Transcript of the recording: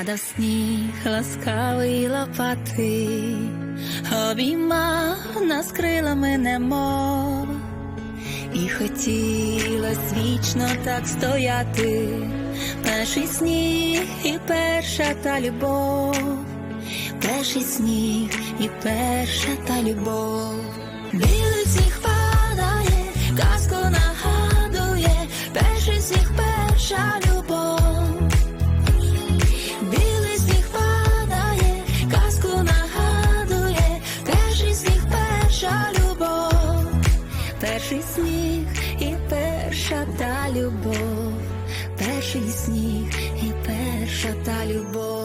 падав сніг, ласкавий лопати, обіймав нас крилами немов, і хотілось вічно так стояти, перший сніг і перша та любов, перший сніг і перша та любов. Перший сніг і перша та любов, перший сніг і перша та любов.